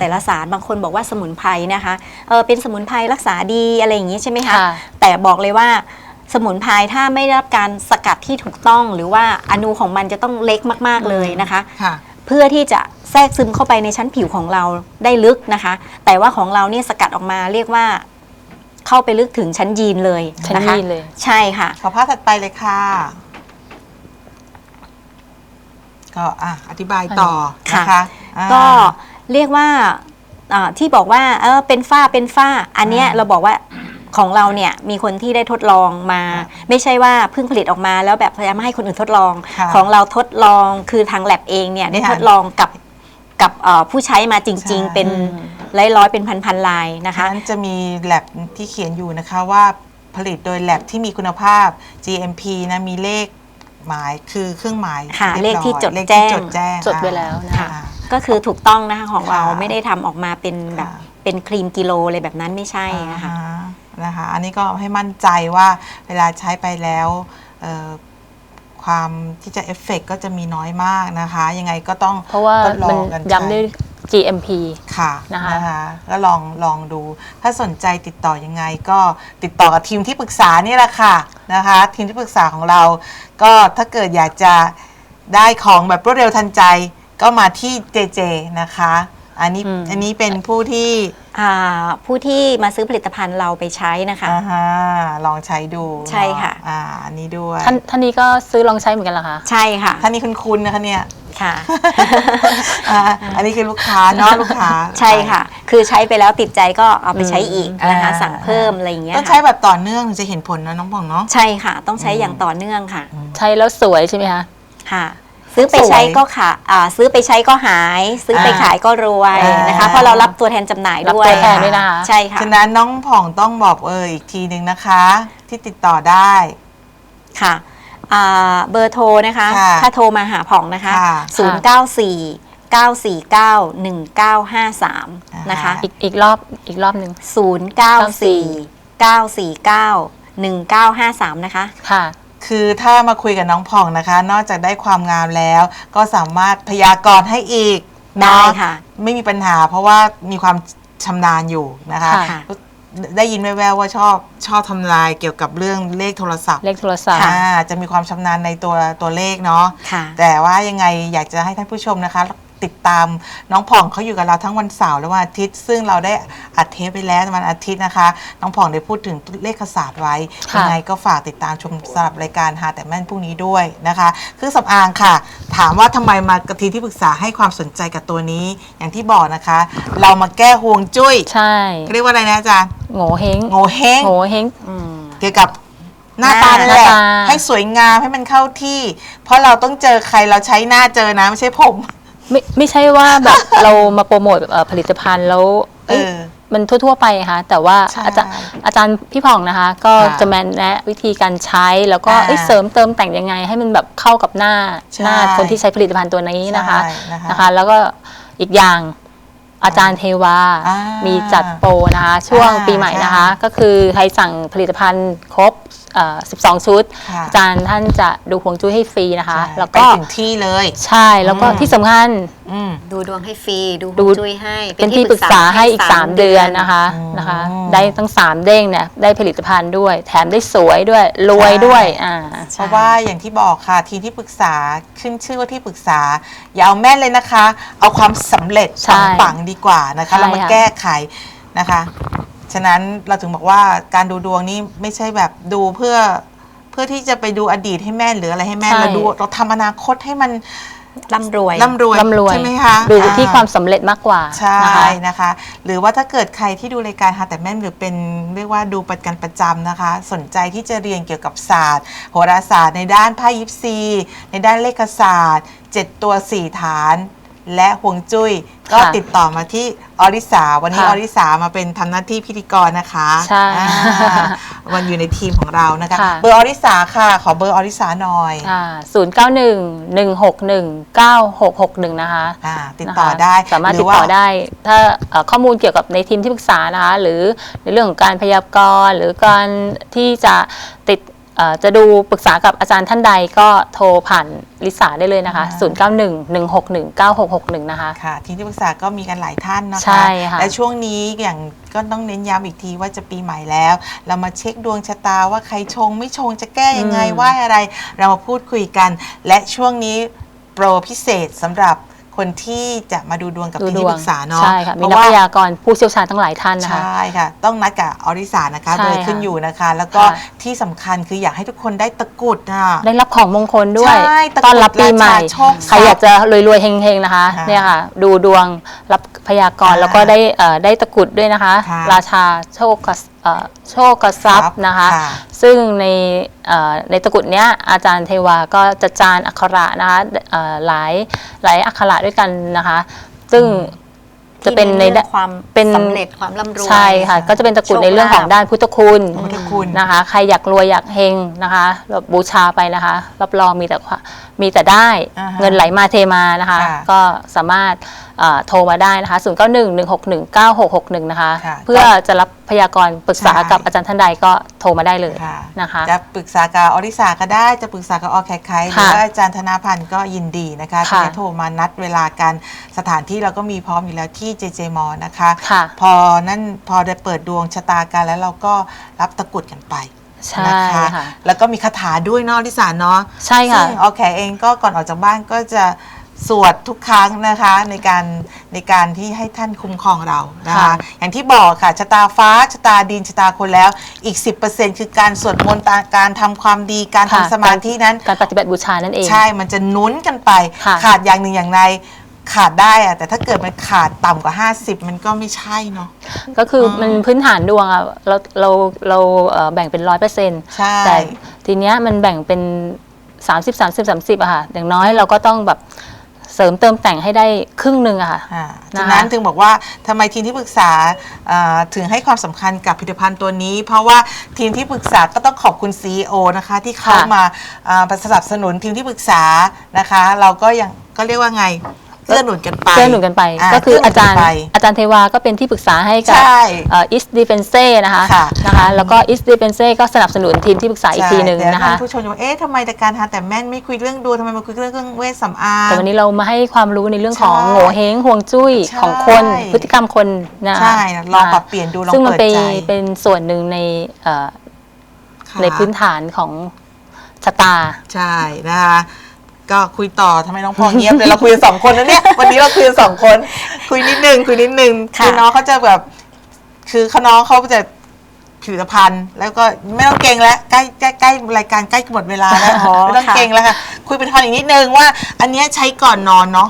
แต่ละสารบางคนบอกว่าสมุนไพรนะคะเออเป็นสมุนไพรรักษาดีอะไรอย่างนี้ใช่ไหมคะค่ะ แต่บอกเลยว่าสมุนไพรถ้าไม่ได้รับการสกัดที่ถูกต้อง หรือว่าอนูของมันจะต้องเล็กมากๆเลยนะคะ ค่ะ เพื่อที่จะแทรกซึมเข้าไปในชั้นผิวของเราได้ลึกนะคะ แต่ว่าของเราเนี่ยสกัดออกมาเรียกว่าเข้าไปลึกถึงชั้นยีนเลยชั้นนะคะยีนเลย ใช่ค่ะ ขอภาพถัดไปเลยค่ะ ก็อะอธิบายต่อค่ะนะคะอ่า ก็ เรียกว่าอ่าที่บอกว่าเออเป็นฝ้าเป็นฝ้า อันเนี้ยอ่าเราบอกว่าของเราเนี่ยมีคนที่ได้ทดลองมาครับไม่ใช่ว่าเพิ่งผลิตออกมา แล้วแบบพยายามให้คนอื่นทดลอง ค่ะของเราทดลองคือทางแลบเองเนี่ยได้ค่ะทดลองกับกับเอ่อผู้ใช้มาจริง ใช่ ๆ เป็นอืมร้อยร้อยๆเป็นพันพันๆลายนะคะ นั้นจะมีแลบที่เขียนอยู่นะคะว่าผลิตโดยแลบที่มีคุณภาพ GMP นะมีเลขหมายคือเครื่องหมายค่ะรียบร้อยเลขที่จดเลขแจ้ที่งจดแจ้งจดไว้แล้วนะค่ะ ก็คือถูกต้องนะคะของเราค่ะไม่ได้ทำออกมาเป็นแบบค่ะ เป็นครีมกิโลอะไรแบบนั้นไม่ใช่นะคะอ่าฮะนะคะ อันนี้ก็ให้มั่นใจว่าเวลาใช้ไปแล้วเอ่อความที่จะเอฟเฟกก็จะมีน้อยมากนะคะ ยังไงก็ต้องเพราะว่าทดลมัอนงกันย้ำด้วย GMP ค่ะนะคะก็ลองลองดู ถ้าสนใจติดต่อยังไงก็ติดต่อกับทีมที่ปรึกษานี่แหละค่ะนะคะ ทีมที่ปรึกษาของเรา ก็ถ้าเกิดอยากจะได้ของแบบรวดเร็วทันใจ ก็มาที่เจเจนะคะ อันนี้อืม อันนี้เป็นผู้ที่อ่าผู้ที่มาซื้อผลิตภัณฑ์เราไปใช้นะคะ อ่าฮะลองใช้ดูใช่ค่ะ เนออ่าอันนี้ด้วยท่านท่านนี้ก็ซื้อลองใช้เหมือนกันเหรอคะ ใช่ค่ะท่านนี้คุ้นๆนะคะเนี่ยค่ะ อ่าอันนี้คือลูกค้าเนาะลูกค้า ใช่ค่ะ คือใช้ไปแล้วติดใจก็เอาไปใช้อีกอืมนะคะ อ่า สั่งเพิ่มอะไรอย่างเงี้ยต้องค่ะใช้แบบต่อเนื่องถึงจะเห็นผลนะน้องผ่องเนาะ ใช่ค่ะ ต้องใช้อย่างต่อเนื่องค่ะใช้แล้วสวยใช่ไหมคะ ค่ะ ซื้อไปใช้ก็ค่ะอ่าซื้อไปใช้ก็หาย ซื้อไปอ่าขายก็รวยอ่านนะคะเพราะเรารับตัวแทนจำหน่ายรับด้วยตัวแทนด้วยนะคะ ใช่ค่ะ ฉะนั้นน้องผ่องต้องบอกเอออีกทีหนึ่งนะคะ ที่ติดต่อได้ ค่ะอ่าเบอร์โทรนะคะ ค่ะถ้าโทรมาหาผ่องนะคะ ค่ะ094 949 1953 นะคะ อีกอีกรอบอีกรอบหนึ่ง094 949 1953 นะคะ ค่ะ คือถ้ามาคุยกับน้องผ่องนะคะ นอกจากได้ความงามแล้ว ก็สามารถพยากรณ์ให้อีกได้เนาะค่ะไม่มีปัญหา เพราะว่ามีความชำนาญอยู่นะคะ ค่ะ ได้ยินแว่วๆว่าชอบชอบทำลายเกี่ยวกับเรื่องเลขโทรศัพท์เลขโทรศัพท์ อ่าจะมีความชำนาญในตัวตัวเลขเนาะ ค่ะ แต่ว่ายังไงอยากจะให้ท่านผู้ชมนะคะ ติดตามน้องผ่องเขาอยู่กับเราทั้งวันเสาร์และวันอาทิตย์ ซึ่งเราได้อัดเทปไปแล้ววันอาทิตย์นะคะ น้องผ่องได้พูดถึงเลขศาสตร์ไว้ค่ะ ยังไงก็ฝากติดตามชมสำหรับรายการหาแต่แม่นพรุ่งนี้ด้วยนะคะเครื่องสำอางค่ะ ถามว่าทำไมมากระทีที่ปรึกษาให้ความสนใจกับตัวนี้อย่างที่บอกนะคะ เรามาแก้ห่วงจุ้ยใช่เรียกว่าอะไรนะอาจารย์โง่เฮงโง่เฮง โง่เฮง อืม เกี่ยวกับหน้าตาหน้านั่นแหละหน้าตา ให้สวยงามให้มันเข้าที่ เพราะเราต้องเจอใครเราใช้หน้าเจอนะ ไม่ใช่ผม ไม่ไม่ใช่ว่าแบบ เรามาโปรโมทเอ่อผลิตภัณฑ์แล้วเอ้ยเออมันทั่ว ๆ ไปค่ะแต่ว่าใช่อาจารย์อาจารย์พี่ผ่องนะคะ ก็ค่ะจะแมนแนะวิธีการใช้แล้วก็อ่าเอ้ยเสริมเติมแต่งยังไง ให้มันแบบเข้ากับหน้าใช่ หน้าคนที่ใช้ผลิตภัณฑ์ตัวนี้นะคะใช่นะคะ นะคะ แล้วก็อีกอย่างอาจารย์เทวา อ่ามีมีจัดโปรนะคะ ช่วงอ่าปีใหม่นะคะใช่ก็คือใครสั่งผลิตภัณฑ์ครบ เอ่อ12 ชุด ค่ะ อาจารย์ท่านจะดูหวงจุ้ยให้ฟรีนะคะใช่แล้วไปก็ถึงที่เลย ใช่แล้วก็อืม ที่สำคัญ อืม ดูดวงให้ฟรี ดูฮดูวงจุ้ยให้ เป็นที่ปรึกษาให้อีก 3 เดือนนะคะอืมนะคะ ได้ทั้ง 3 เด้งเนี่ยได้ผลิตภัณฑ์ด้วย แถมได้สวยด้วยรวยใช่ด้วยอ่า เพราะว่าอย่างที่บอกค่ะทีมที่ปรึกษาขึ้นชื่อว่าที่ปรึกษา อย่าเอาแม่นเลยนะคะ เอาความสำเร็จใช่ปังๆดีกว่านะคะใช่เรามาค่ะ แก้ไขนะคะ ฉะนั้นเราถึงบอกว่าการดูดวงนี่ไม่ใช่แบบดูเพื่อเพื่อที่จะไปดูอดีตให้แม่นหรืออะไรให้แม่นเราดูเราทำอนาคตให้มันร่ำรวยร่ำรวยร่ำรวยใช่ไหมคะดูอ่ที่ความสำเร็จมากกว่าใช่นะคะ นะคะ หรือว่าถ้าเกิดใครที่ดูรายการหาแต่แม่นหรือเป็นเรียกว่าดูประกันประจำนะคะ สนใจที่จะเรียนเกี่ยวกับศาสตร์ โหราศาสตร์ในด้านไพ่ยิปซี ในด้านเลขศาสตร์ 7 ตัว 4 ฐาน และห่วงจุ้ย ก็ค่ะติดต่อมาที่อริสา วันนี้ค่ะอริสามาเป็นทำหน้าที่พิธีกรนะคะใช่อ่าวันอยู่ในทีมของเรานะคะ ค่ะ เบอร์อริสาค่ะ ขอเบอร์อริสาหน่อยอ่า091 161 9661นะคะอ่าติดต่อนะคะได้สามารถหติดว่าต่อได้ ถ้าเอ่อข้อมูลเกี่ยวกับในทีมที่ปรึกษานะคะ หรือในเรื่องของการพยากรณ์ หรือการที่จะติดเอ่อ จะดูปรึกษากับอาจารย์ท่านใดก็โทรผ่านลิสาได้เลยนะคะ 0911619661 นะคะค่ะทีมที่ปรึกษาก็มีกันหลายท่านนะคะใช่ค่ะและช่วงนี้อย่างก็ต้องเน้นย้ำอีกทีว่าจะปีใหม่แล้ว เรามาเช็คดวงชะตาว่าใครชงไม่ชงจะแก้ยังไงไหว่าอะไร เรามาพูดคุยกัน และช่วงนี้โปรพิเศษสำหรับ คนที่จะมาดูดวงกับดูทีมดที่วปงรึกษาเนาะใช่ค่ะมีเพราะนักว่าพยากรณ์ผู้เชี่ยวชาญทั้งหลายท่านนะคะ ใช่ค่ะ ต้องนัดกับอริสานะคะใช่เบอร์ค่ะขึ้นอยู่นะคะ แล้วก็ค่ะ ที่สำคัญคืออยากให้ทุกคนได้ตะกรุดนะได้รับของมงคลด้วยใช่ตะกรุดต้อนรับปีใหม่ราชาโชคทรัพย์ใครอยากจะรวยๆเฮงๆนะคะค่ะเนี่ยค่ะ ดูดวงรับพยากรณ์ค่ะแล้วก็ได้เอ่อได้ตะกรุดด้วยนะคะ ค่ะ ราชาโชคกับ เอ่อโชคกับทรัพย์นะคะค่ะซึ่งในเอ่อในตะกรุดเนี้ยอาจารย์เทวาก็จะจานอักขระนะคะเอ่อหลายหลายอักขระด้วยกันนะคะ ซึ่งจะเป็นในที่รื่องความเป็น สำเร็จความร่ำรวยใช่ค่ะ ก็จะเป็นตะกรุดในเรื่องของด้านพุทธคุณพุทธคุณ นะคะ ใครอยากรวยอยากเฮงนะคะแบบบูชาไปนะคะ รับรองมีแต่ความมีแต่ได้อ่าฮะเงินไหลมาเทมานะคะ ค่ะ ก็สามารถเอ่อ โทรมาได้นะคะ 0 9 1 1 6 1 9 6 6 1 นะคะ ค่ะเพื่อจะรับพยากรณ์ปรึกษาใช่ กับอาจารย์ท่านใดก็โทรมาได้เลยค่ะ นะคะ จะปรึกษากับอริสาก็ได้จะปรึกษากับออแคคไคหรือค่ะว่าอาจารย์ธนาพันธ์ก็ยินดีนะคะค่ะ ที่จะโทรมานัดเวลากันสถานที่เราก็มีพร้อมอยู่แล้วที่เจเจมอนะคะ ค่ะ พอนั่นพอได้เปิดดวงชะตากันแล้วเราก็รับตะกรุดกันไปใช่นะคะค่ะ แล้วก็มีคาถาด้วยเนาะอริสาเนาะใช่ค่ะ ซึ่งออแคเองก็ก่อนออกจากบ้านก็จะ สวดทุกครั้งนะคะในการในการที่ให้ท่านคุ้มครองเรานะคะค่ะ อย่างที่บอกค่ะชะตาฟ้าชะตาดินชะตาคนแล้วอีก 10%คือการสวดมนต์ตาการทำความดีการค่ะทำสมาธินั้น การปฏิบัติบูชานั่นเอง ใช่ มันจะหนุนกันไป ค่ะ ขาดอย่างหนึ่งอย่างใดขาดได้อะแต่ถ้าเกิดมันขาดต่ำกว่า 50 มันก็ไม่ใช่เนาะ ก็คืออมันพื้นฐานดวงอะเราเราเราเอ่อแบ่งเป็นร้อยเปอร์เซ็นต์ใช่ แต่ทีเนี้ยมันแบ่งเป็น 30 30 30อะค่ะอย่างน้อยเราก็ต้องแบบเสริมเติมแต่งให้ได้ครึ่งหนึ่งอะค่ะ อ่านะคะฉะนั้นถึงบอกว่าทำไมทีมที่ปรึกษาอ่าถึงให้ความสำคัญกับผลิตภัณฑ์ตัวนี้ เพราะว่าทีมที่ปรึกษาก็ต้องขอบคุณ CEO นะคะ ที่เขาค่ะ มาอ่าสนับสนุนทีมที่ปรึกษานะคะ เราก็ยังก็เรียกว่าไง เกื้อหนุนกันไปเกื้อหนุนกันไปาก็คือเกื้หนุอานจารย์กันไปอาจารย์เทวาก็เป็นที่ปรึกษาให้กับใช่อิสดีเฟนเซ่นะคะค่ะนะคะแล้วก็อิสดีเฟนเซ่ก็สนับสนุนทีมที่ปรึกษาอีกทีหนึ่งใช่แต่นะคะท่านผู้ชมจะว่าเอ๊ะทำไมแต่การทานแต่แม่นไม่คุยเรื่องดวงทำไมมาคุยเรื่องเวชสำอางแต่วันนี้เรามาให้ความรู้ในเรื่องของใช่โง่เฮงห่วงจุ้ยใช่ของคนพฤติกรรมคนนะใช่นะลองปรับเปลี่ยนดูลองซึ่งมันเปิดเป็นใจเป็นส่วนหนึ่งในเอ่อค่ะในพื้นฐานของชะตา ใช่นะคะ ก็คุยต่อทำไมน้องพอเงียบเลยเราคุยกันสองคนนะเนี่ยวันนี้เราคุยกันสองคน คุยนิดนึงคุยนิดนึงค่ะคือน้องเขาจะแบบ คือเขาน้องเขาจะผลิตภัณฑ์ แล้วก็ไม่ต้องเก่งแล้วใกล้ใกล้ใกล้รายการใกล้หมดเวลาแล้วอ๋อไม่ต้องค่ะ เก่งแล้วค่ะ คุยเป็นทอนอีกนิดนึงว่า อันเนี้ยใช้ก่อนนอนเนาะ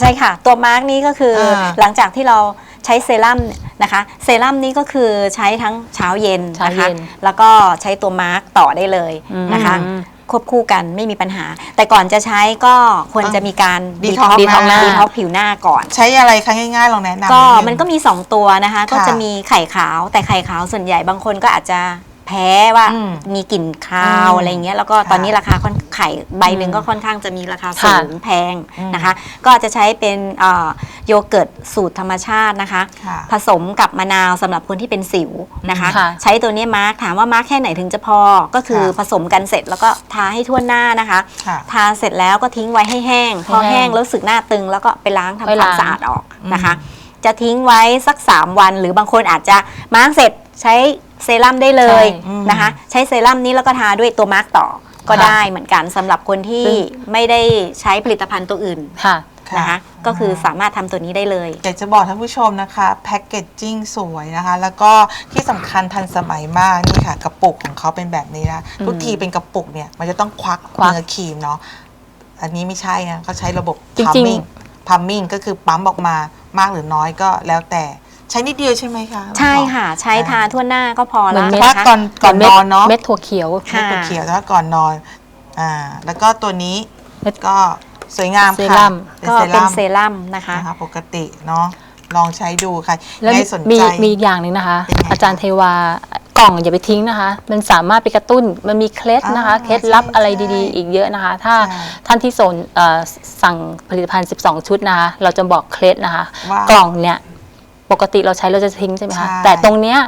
ใช่ค่ะ ตัวมาร์กนี้ก็คืออ่าหลังจากที่เราใช้เซรั่มเนี่ยนะคะเซรั่มนี้ก็คือใช้ทั้งเช้าเย็นเช้านะเย็คะนแล้วก็ใช้ตัวมาร์กต่อได้เลยนะคะ อืม ควบคู่กันไม่มีปัญหา แต่ก่อนจะใช้ก็ควรจะมีการ Detox ดีท็อกหน้า ดีท็อกผิวหน้าก่อน ใช้อะไรคะง่ายๆลองแนะนำก็ดง มันก็มี 2 ตัวนะคะ ก็จะมีไข่ขาวแต่ไข่ขาวส่วนใหญ่บางคนก็อาจจะ แพ้ว่าอืมมีกลิ่นคาวอืมอะไรเงี้ยแล้วก็ค่ะตอนนี้ราคาค่อนไข่ใบหนึ่งก็ค่อนข้างจะมีราคาสูงแพงอืม นะคะ ก็จะใช้เป็นเอ่อโยเกิร์ตสูตรธรรมชาตินะคะ ค่ะ ผสมกับมะนาวสำหรับคนที่เป็นสิวนะคะ ค่ะใช้ตัวนี้มาร์กถามว่ามาร์กแค่ไหนถึงจะพอ ก็คือค่ะ ผสมกันเสร็จแล้วก็ทาให้ทั่วหน้านะคะ ค่ะ ทาเสร็จแล้วก็ทิ้งไว้ให้แห้ง พอให้แห้แห้งงแล้วรู้สึกหน้าตึง แล้วก็ไปล้างทำไปความล้างสะอาดออกนะคะ จะทิ้งไว้สัก 3 วัน หรือบางคนอาจจะมาร์กเสร็จใช้ เซรั่มได้เลยใช่นะคะ ใช้เซรั่มนี้แล้วก็ทาด้วยตัวมาร์กต่อก็ค่ะได้เหมือนกันสำหรับคนที่ซึ่งไม่ได้ใช้ผลิตภัณฑ์ตัวอื่นค่ะ นะคะ ก็คือสามารถทำตัวนี้ได้เลย อยากจะบอกท่านผู้ชมนะคะแพ็กเกจจิ้งสวยนะคะ แล้วก็ที่สำคัญทันสมัยมากนี่ค่ะกระปุกของเขาเป็นแบบนี้นะอืมทุกทีเป็นกระปุกเนี่ยมันจะต้องควักควักเนื้อครีมเนาะอันนี้ไม่ใช่นะเขาใช้ระบบจริงๆ พัมมิ่งพัมมิ่งก็คือปั๊มออกมามากหรือน้อยก็แล้วแต่ ใช้นิดเดียวใช่ไหมคะใช่ค่ะ ใช้ทาทั่วหน้าก็พอเหมืแล้อวนเม็ด ว่านะคะก่อนก่อนนอนเนาะเม็ดถั่วเขียว ค่ะไม่เขียวแล้วก่อนนอนอ่าแล้วก็ตัวนี้เม็ดก็สวยงามเซค่ะรั่มก็เป็นเซรั่มนะคะ นะคะปกติเนาะลองใช้ดูค่ะแล้วใครมีสนมีใจ มีอีกอย่างหนึ่งนะคะ เป็นไงอาจารย์เทวากล่องอย่าไปทิ้งนะคะ มันสามารถไปกระตุ้นมันมีเคล็ดนะคะอ่าเคล็ดลับใช่อะไรใช่ดีๆ อีกเยอะนะคะ ถ้าใช่ท่านที่สนเอ่อสั่งผลิตภัณฑ์ 12 ชุดนะคะ เราจะบอกเคล็ดนะคะ ว่ากล่องเนี่ย ปกติเราใช้เราจะทิ้งใช่ไหมคะใช่ แต่ตรงเนี้ย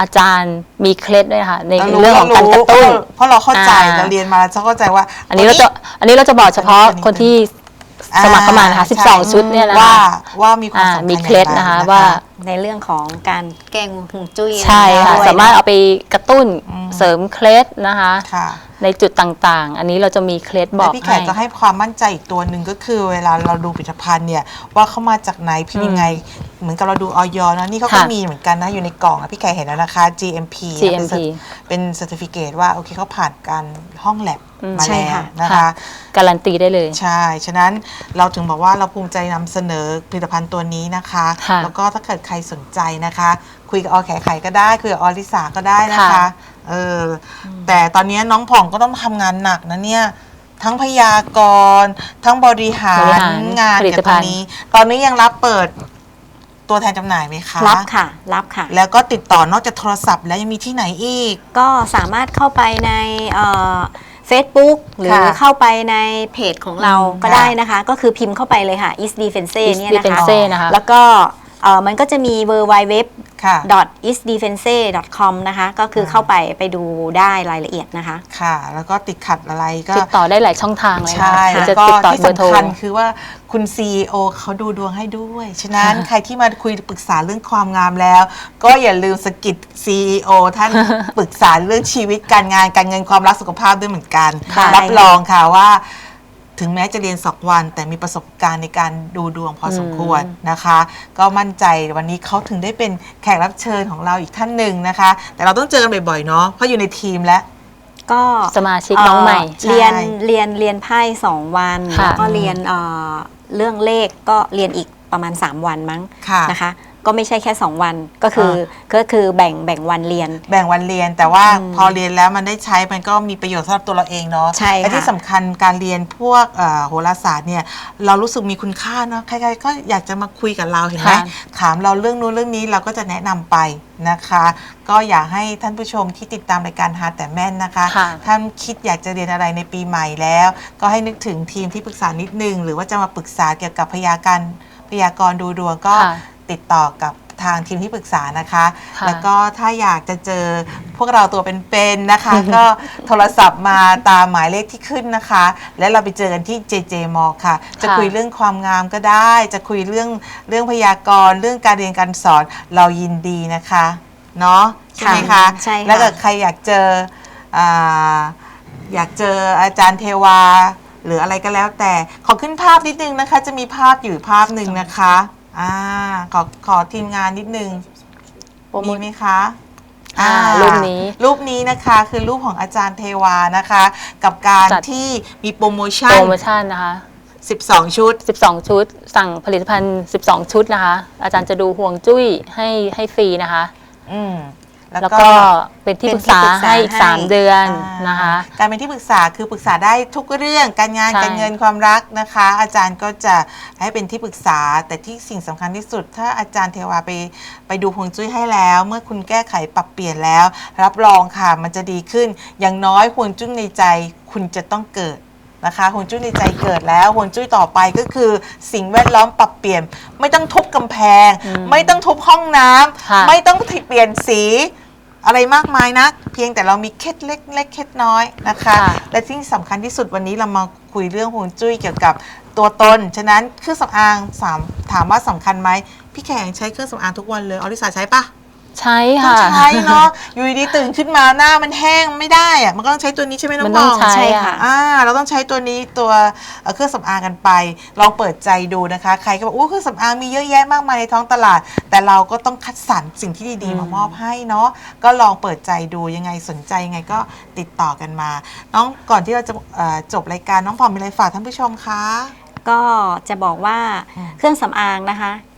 อาจารย์มีเคล็ดด้วยค่ะในเรารู้เรื่องของการกระตุ้น เพราะเราเข้าใจอ่า เราเรียนมาเราจะเข้าใจว่า อันนี้เราจะอันนี้เราจะบอกเฉพาะอันนี้คนที่สมัครเข้ามานะคะใช่ 12 ชุดเนี่ยนะว่าคะ ว่ามีความอ่าสำคัญมีเคล็ดอย่างไร นะคะนะคะว่า ในเรื่องของการแก้งูหงจุ้ยใช่ค่ะ ด้วยสามารถเอาไปกระตุ้นอืม เสริมเคล็ดนะคะ ค่ะในจุดต่างๆ อันนี้เราจะมีเคล็ดบแล้อวกพี่แขให้กก็ให้ความมั่นใจอีกตัวหนึ่งก็คือ เวลาเราดูผลิตภัณฑ์เนี่ยว่าเขามาจากไหนพิมพ์ยังไง เหมือนกับเราดูออยนะนี่เขาก็ค่ะมีเหมือนกันนะอยู่ในกล่องนะพี่แขกเห็นแล้วนะคะ GMP นะเป็น GMP เป็นเซอร์ติฟิเคตว่าโอเคเขาผ่านการห้องแลบอืม มาใช่แล้วค่ะ นะคะ การันตีได้เลย ใช่ ฉะนั้นเราถึงบอกว่าเราภูมิใจนำเสนอผลิตภัณฑ์ตัวนี้นะคะ ค่ะ แล้วก็ถ้าเกิดใครสนใจนะคะ คุยกับออแขไขก็ได้ คุยกับออลิสาก็ได้นะคะค่ะเอออ แต่ตอนนี้น้องผ่องก็ต้องทำงานหนักนะเนี่ย ทั้งพยากรณ์ทั้งบริหาบริรหารงานผลิเกี่ยวตภักับณฑ์นี้ ตอนนี้ยังรับเปิด ตัวแทนจำหน่ายไหมคะรับค่ะ รับค่ะ แล้วก็ติดต่อนอกจากโทรศัพท์ แล้วยังมีที่ไหนอีก ก็สามารถเข้าไปในเฟซบุ๊กหรือค่ะเข้าไปในเพจของเราอืมก็ได้นะคะ ก็คือพิมพ์เข้าไปเลยค่ะ East Defense East เนี่ยนะคะ Defense นะคะแล้วก็ เอ่อมันก็จะมี w w w ค่ะ eastdefense.com นะคะ ก็คือเข้าไปไปดูได้รายละเอียดนะคะ ค่ะ แล้วก็ติดขัดอะไรก็ ติดต่อได้หลายช่องทางเลยนะใช่คะแล้วจะก็ติดต่อที่เบอร์โทร สำคัญคือว่าคุณ CEO เขาดูดวงให้ด้วย ฉะนั้นค่ะใครที่มาคุยปรึกษาเรื่องความงามแล้ว ก็อย่าลืมสะกิด CEO ท่าน ปรึกษาเรื่องชีวิตการงานการเงินความรักสุขภาพด้วยเหมือนกัน ค่ะ รับรองค่ะว่า ถึงแม้จะเรียนสองวัน แต่มีประสบการณ์ในการดูดวงพอสมควรนะคะ ก็มั่นใจวันนี้เขาถึงได้เป็นแขกรับเชิญของเราอีกท่านหนึ่งนะคะ แต่เราต้องเจอกันบ่อยๆเนาะเพราะอยู่ในทีมแล้วก็สมาชิกน้องใหม่เเรียนใช่เรียนเรียนไพ่สองวันค่ะแล้วก็เรียนเอ่อเรื่องเลขก็เรียนอีกประมาณ 3 วันมั้งค่ะนะคะ ก็ไม่ใช่แค่ 2 วัน ก็คือก็คือแบ่งแบ่งวันเรียน แบ่งวันเรียนแต่ว่าอืมพอเรียนแล้วมันได้ใช้มันก็มีประโยชน์สำหรับตัวเราเองเนาะใช่ค่ะและที่สำคัญการเรียนพวกเอ่อโหราศาสตร์เนี่ยเรารู้สึกมีคุณค่าเนาะใครๆก็อยากจะมาคุยกับเราเห็นไหมค่ะถามเราเรื่องนู้นเรื่องนี้เราก็จะแนะนำไปนะคะ ก็อยากให้ท่านผู้ชมที่ติดตามรายการหาแต่แม่นนะคะค่ะท่านคิดอยากจะเรียนอะไรในปีใหม่แล้ว ก็ให้นึกถึงทีมที่ปรึกษานิดนึง หรือว่าจะมาปรึกษาเกี่ยวกับพยาการพยากรณ์ดูดวงก็ค่ะ ติดต่อกับทางทีมที่ปรึกษานะคะ ค่ะแล้วก็ถ้าอยากจะเจอพวกเราตัวเป็นๆนะคะ ก็โทรศัพท์มาตามหมายเลขที่ขึ้นนะคะ และเราไปเจอกันที่ JJ m a l l ค่ะ จะคุยเรื่องความงามก็ได้ จะคุยเรื่องเรื่องพยากรณ์เรื่องการเรียนการสอนเรายินดีนะคะเนาะใช่ไหมคะค่ะใช่ค่ะ แล้วก็ใครอยากเจออ่าอยากเจออาจารย์เทวา หรืออะไรก็แล้วแต่ขอขึ้นภาพนิดนึงนะคะ จะมีภาพอยู่ภาพหนึ่งนะคะ อ่าขอขอทีมงานนิดนึงโปรโมมีท ไหมคะอ่ารูปนี้รูปนี้นะคะคือรูปของอาจารย์เทวานะคะ กับการจัด ที่มีโปรโมชั่โปนรโมชั่นนะคะ 12 ชุด 12 ชุด สั่งผลิตภัณฑ์ 12 ชุดนะคะ อาจารย์จะดูห่วงจุ้ยให้ให้ฟรีนะคะ อืม แล้วก็เป็นที่ปรึกษาให้อีก3เดือนอ่านะคะ การเป็นที่ปรึกษาคือปรึกษาได้ทุกเรื่องการงานใช่การเงินความรักนะคะ อาจารย์ก็จะให้เป็นที่ปรึกษา แต่ที่สิ่งสำคัญที่สุด ถ้าอาจารย์เทวาไปไปดูฮวงจุ้ยให้แล้ว เมื่อคุณแก้ไขปรับเปลี่ยนแล้ว รับรองค่ะมันจะดีขึ้น อย่างน้อยฮวงจุ้ยในใจคุณจะต้องเกิดนะคะฮวงจุ้ยในใจเกิดแล้วฮวงจุ้ยต่อไปก็คือ สิ่งแวดล้อมปรับเปลี่ยน ไม่ต้องทุบกำแพงอืมไม่ต้องทุบห้องน้ำค่ะไม่ต้องเปลี่ยนสี อะไรมากมายนะเพียงแต่เรามีเคล็ดเล็กเล็กเคล็ดน้อยนะคะ ค่ะและที่สำคัญที่สุดวันนี้เรามาคุยเรื่องฮวงจุ้ยเกี่ยวกับตัวตน ฉะนั้นเครื่องสำอางสามถามว่าสำคัญไหมพี่แขกใช้เครื่องสำอางทุกวันเลยอลิสาใช้ปะ ใช้ต้องค่ะ ใช้เนาะอยู่ดีๆตื่นขึ้นมาหน้ามันแห้งไม่ได้อะมันก็ต้องใช้ตัวนี้ใช่ไหมน้องมันบต้ององใช้ใช่ค่ะ อ่าเราต้องใช้ตัวนี้ตัวเอ่อเครื่องสำอางกันไป ลองเปิดใจดูนะคะ ใครก็บอกอู้เครื่องสำอางมีเยอะแยะมากมายในท้องตลาด แต่เราก็ต้องคัดสรรสิ่งที่ดีๆมามอบให้เนาะก็ลองเปิดใจดูยังไงสนใจยังไงก็ติดต่อกันมา น้องก่อนที่เราจะเอ่อจบรายการน้องพอมมีอะไรฝากท่านผู้ชมคะ ก็จะบอกว่าอืม เครื่องสำอางนะคะกับ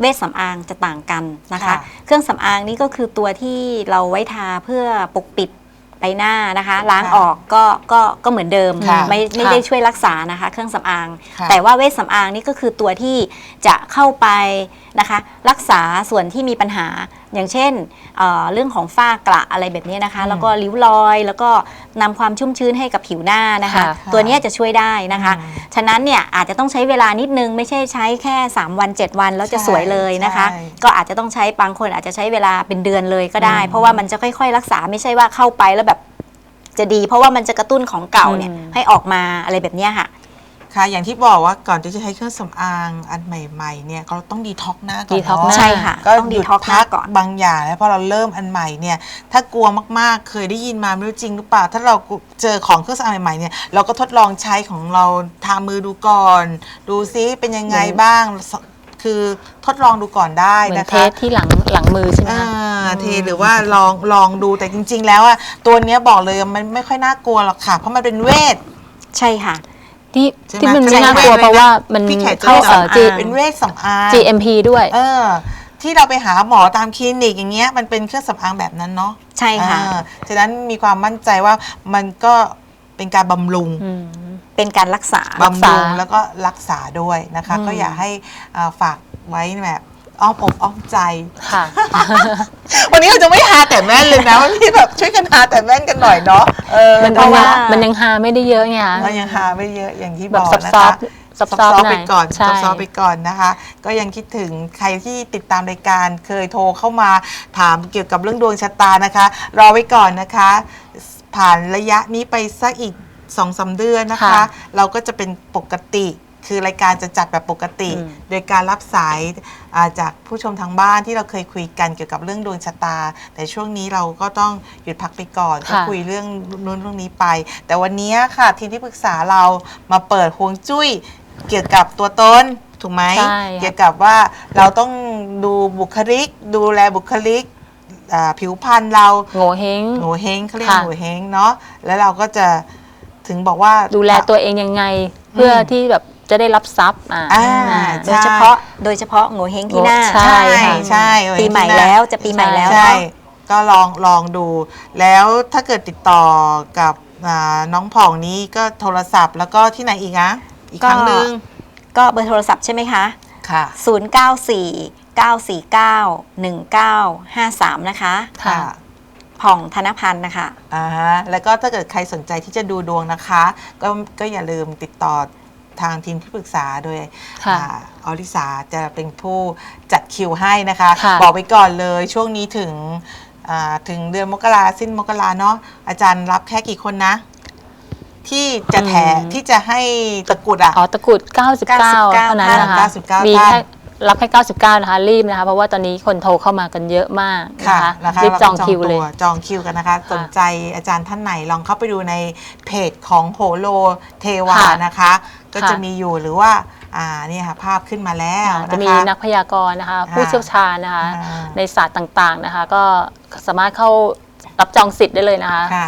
เวชสำอางจะต่างกันนะคะ ค่ะ เครื่องสำอางนี่ก็คือตัวที่เราไว้ทาเพื่อปกปิดใบหน้านะคะ ล้างค่ะออกก็ก็ก็เหมือนเดิมค่ะไม่ไม่ค่ะได้ช่วยรักษานะคะ เครื่องสำอาง ค่ะ แต่ว่าเวชสำอางนี่ก็คือตัวที่จะเข้าไปนะคะ รักษาส่วนที่มีปัญหา อย่างเช่นเอ่อเรื่องของฝ้ากระอะไรแบบนี้นะคะอืมแล้วก็ริ้วรอย แล้วก็นำความชุ่มชื้นให้กับผิวหน้านะคะค่ะตัวเนี้ยจะช่วยได้นะคะอืมฉะนั้นเนี่ยอาจจะต้องใช้เวลานิดนึงไม่ใช่ใช้แค่ 3 วัน 7 วันแล้วจะใช่สวยเลยนะคะใช่ก็อาจจะต้องใช้บางคนอาจจะใช้เวลาเป็นเดือนเลยก็ได้อืมเพราะว่ามันจะค่อยๆ รักษาไม่ใช่ว่าเข้าไปแล้วแบบจะดี เพราะว่ามันจะกระตุ้นของเก่าเนี่ยอืมให้ออกมาอะไรแบบเนี้ยค่ะ ค่ะ อย่างที่บอกว่าก่อนที่จะใช้เครื่องสำอางอันใหม่ๆเนี่ยเราต้องดีท็อกหน้าก่อน detox เนาะหน้าใช่ค่ะก็ต้องหยุด detox หน้าพักก่อน บางอย่างแล้วพอเราเริ่มอันใหม่เนี่ยถ้ากลัวมากๆ เคยได้ยินมาไม่รู้จริงหรือเปล่า ถ้าเราเจอของเครื่องสำอางใหม่ๆเนี่ยเราก็ทดลองใช้ของเราทามือดูก่อน ดูซิเป็นยังไงบ้าง คือทดลองดูก่อนได้เหมือนนะเทคะ สที่หลังหลังมือใช่ไหมอ่าคะเทหรือว่าลองลองดูแต่จริง ๆ แล้วอะตัวเนี้ยบอกเลยมันไม่ค่อยน่ากลัวหรอกค่ะ เพราะมันเป็นเวท ใช่ค่ะ ที่ใช่ไหมที่มันใช่ไม่น่ากลัวใช่เพราะว่ามันพี่แขกจะเข้าเอ่อสำอาง G เป็นเวทสำอาง GMP ด้วย เออ ที่เราไปหาหมอตามคลินิกอย่างเงี้ยมันเป็นเครื่องสำอางแบบนั้นเนาะใช่ค่ะ อ่าฉะนั้นมีความมั่นใจว่ามันก็เป็นการบำรุง อืม เป็นการรักษารักบำษารุงแล้วก็รักษาด้วยนะคะ อืม ก็อยากให้อ่าฝากไว้แบบ อ้อมอกอ้อมใจ ค่ะ วันนี้เราจะไม่หาแต่แม่นเลยนะวันนี้แบบช่วยกันหาแต่แม่นกันหน่อยเนาะเออมันเพมันราะยัว่างมันยังหาไม่ได้เยอะไงคะเรายังหาไม่เยอะอย่างที่แบบบอกซอฟนะซอคะฟซอฟซซอฟอฟหๆน่ไปอยก่อนใช่ซอฟๆไปก่อนนะคะ ก็ยังคิดถึงใครที่ติดตามรายการเคยโทรเข้ามาถามเกี่ยวกับเรื่องดวงชะตานะคะ รอไว้ก่อนนะคะ ผ่านระยะนี้ไปสักอีกสองสาเดือนนะคะ ค่ะ เราก็จะเป็นปกติ คือรายการจะจัดแบบปกติอืมโดยการรับสายอ่าจากผู้ชมทางบ้านที่เราเคยคุยกันเกี่ยวกับเรื่องดวงชะตา แต่ช่วงนี้เราก็ต้องหยุดพักไปก่อนก็ค่ะคุยเรื่องนู้นเรื่องนี้ไป แต่วันนี้ค่ะทีมที่ปรึกษาเรามาเปิดฮวงจุ้ยเกี่ยวกับตัวตนถูกไหมใช่ค่ะเกี่ยวกับว่าเราต้องดูบุคลิก ดูแลบุคลิกอ่าผิวพรรณเราโง่เฮงหนูเฮงเขาเรียกค่ะหนูเฮงเนาะแล้วเราก็จะถึงบอกว่าดูแลตัวเองยังไง เพื่อที่แบบ จะได้รับทรัพย์อ่าอ่าอ่าโดยเฉพาะโดยเฉพาะโงเฮงที่หน้าใช่ใช่ค่ะ ใช่ปีใหม่แล้วจะปีใหม่แล้วใช่ เนาะ ก็ลองลองดู แล้วถ้าเกิดติดต่อกับอ่าน้องผ่องนี้ก็โทรศัพท์แล้วก็ที่ไหนอีกนะอีกครั้งหนึ่งก็เบอร์โทรศัพท์ใช่ไหมคะ ค่ะ 094 949 1953 นะคะ ค่ะ ผ่องธนพันธ์นะคะ อ่าฮะแล้วก็ถ้าเกิดใครสนใจที่จะดูดวงนะคะ ก็ก็อย่าลืมติดต่อ ทางทีมที่ปรึกษาโดยค่ะอาออริสาจะเป็นผู้จัดคิวให้นะคะ ค่ะ บอกไปก่อนเลยช่วงนี้ถึงอ่าถึงเดือนมกราสิ้นมกราเนาะอาจารย์รับแค่กี่คนนะ ที่จะแถอืมที่จะให้ตะกรุดอะ อ๋อตะกรุด 99 เท่านั้นนะคะ 99มีท่านแค่รับแค่ 99 นะคะ รีบนะคะ เพราะว่าตอนนี้คนโทรเข้ามากันเยอะมากนะค่ะคะนะคะรีบจองราก็คิวเลย จองคิวกันนะคะ สนใจอาจารย์ท่านไหนลองเข้าไปดูในเพจของโหโลเทวาค่ะนะคะ ก็ค่ะจะมีอยู่หรือว่าอ่าเนี่ยค่ะภาพขึ้นมาแล้วอ่านะคะจะมีนักพยากรณ์นะคะค่ะผู้เชี่ยวชาญนะคะอ่าในศาสตร์ต่างๆนะคะ ก็สามารถเข้ารับจองสิทธิ์ได้เลยนะคะค่ะ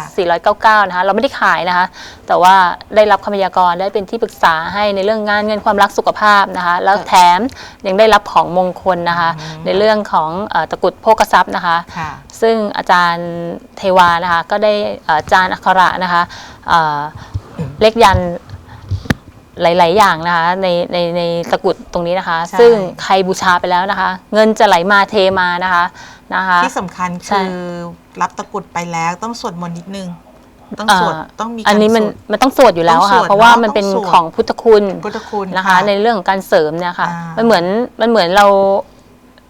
499 นะคะ เราไม่ได้ขายนะคะ แต่ว่าได้รับคำพยากรณ์ได้เป็นที่ปรึกษาให้ในเรื่องงานเงินความรักสุขภาพนะคะ แล้วแถมยังได้รับของมงคลนะคะอืมในเรื่องของเอ่อตะกรุดโภคทรัพย์นะคะค่ะซึ่งอาจารย์เทวานะคะ ก็ได้เอ่ออาจารย์อัคระนะคะเอ่อเลขยันต์ หลาย ๆ อย่างนะคะในในในตะกรุดตรงนี้นะคะ ใช่ ซึ่งใครบูชาไปแล้วนะคะ เงินจะไหลมาเทมานะคะนะคะ ที่สำคัญใช่ คือรับตะกรุดไปแล้วต้องสวดมนต์นิดนึง ต้องสวดเอ่อต้องมีการอันนี้มันสวด มันต้องสวดอยู่แล้วต้องสค่ะวดเพราะว่าเนอะมันเป็นต้องสวด ของพุทธคุณพุทธคุณ นะคะ ในเรื่องของการเสริมเนี่ยค่ะ อ่ามั มันเหมือนมันเหมือนเรา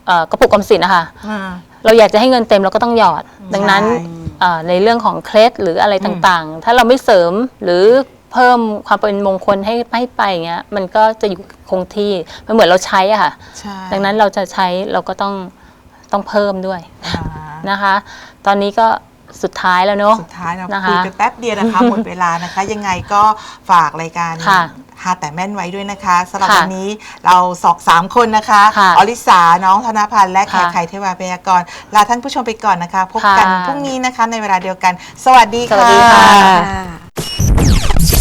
เอ่อกระปุกออมสินนะคะ อ่า เราอยากจะให้เงินเต็มเราก็ต้องหยอด ดังนั้นใช่ เอ่อในเรื่องของเคล็ดหรืออะไรอืมต่างๆ ถ้าเราไม่เสริมหรือ เพิ่มความเป็นมงคลให้ให้ไปอย่างเงี้ยมันก็จะอยู่คงที่มันเหมือนเราใช้อะค่ะ ใช่ดังนั้นเราจะใช้เราก็ต้องต้องเพิ่มด้วยอ่านะคะ ตอนนี้ก็สุดท้ายแล้วเนาะ สุดท้ายเรานะคะคุยกันแป๊บเดียวนะคะ หมดเวลานะคะ ยังไงก็ฝากรายการค่ะหาแต่แม่นไว้ด้วยนะคะสำหรับค่ะวันนี้เราสอกสามคนนะคะค่ะอลิสาน้องธนพันธ์และแขกค่ะไข่เทวาพยากรณ์ลาท่านผู้ชมไปก่อนนะคะ พบกันค่ะพรุ่งนี้นะคะในเวลาเดียวกัน สวัสดี สวัสดีค่ะ ค่ะ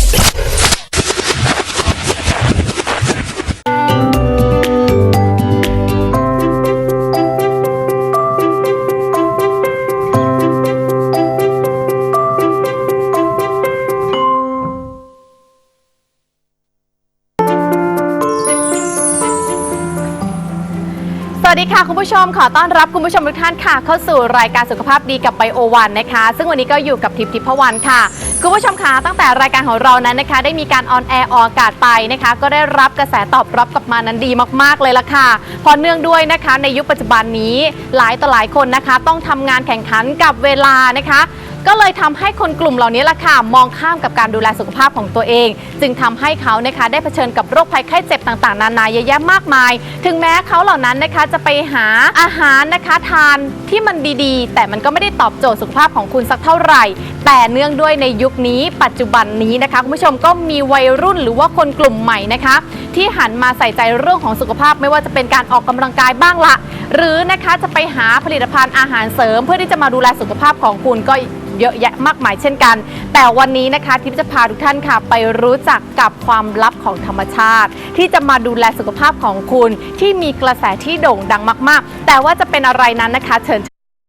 ค่ะคุณผู้ชมขอต้อนรับคุณผู้ชมทุกท่านค่ะ เข้าสู่รายการสุขภาพดีกับไบโอวันนะคะ ซึ่งวันนี้ก็อยู่กับทิพย์ทิพวันค่ะคุณผู้ชมคะตั้งแต่รายการของเรานั้นนะคะ ได้มีการออนแอร์ออกอากาศไปนะคะ ก็ได้รับกระแสตอบรับกลับมานั้นดีมาก ๆ เลยละค่ะพอเนื่องด้วยนะคะ ในยุคปัจจุบันนี้หลายต่อหลายคนนะคะ ต้องทำงานแข่งขันกับเวลานะคะ ก็เลยทำให้คนกลุ่มเหล่านี้ล่ะค่ะมองข้ามกับการดูแลสุขภาพของตัวเอง จึงทำให้เขานะคะได้เผชิญกับโรคภัยไข้เจ็บต่างๆ นานาเยอะแยะมากมาย ถึงแม้เขาเหล่านั้นนะคะจะไปหาอาหารนะคะทานที่มันดีๆ แต่มันก็ไม่ได้ตอบโจทย์สุขภาพของคุณสักเท่าไหร่ แต่เนื่องด้วยในยุคนี้ปัจจุบันนี้นะคะคุณผู้ชมก็มีวัยรุ่นหรือว่าคนกลุ่มใหม่นะคะที่หันมาใส่ใจเรื่องของสุขภาพไม่ว่าจะเป็นการออกกำลังกายบ้างละ หรือนะคะจะไปหาผลิตภัณฑ์อาหารเสริม เพื่อที่จะมาดูแลสุขภาพของคุณก็เยอะแยะมากมายเช่นกัน แต่วันนี้นะคะทิพย์จะพาทุกท่านค่ะ ไปรู้จักกับความลับของธรรมชาติ ที่จะมาดูแลสุขภาพของคุณ ที่มีกระแสที่โด่งดังมาก ๆ แต่ว่าจะเป็นอะไรนั้นนะคะเชิญ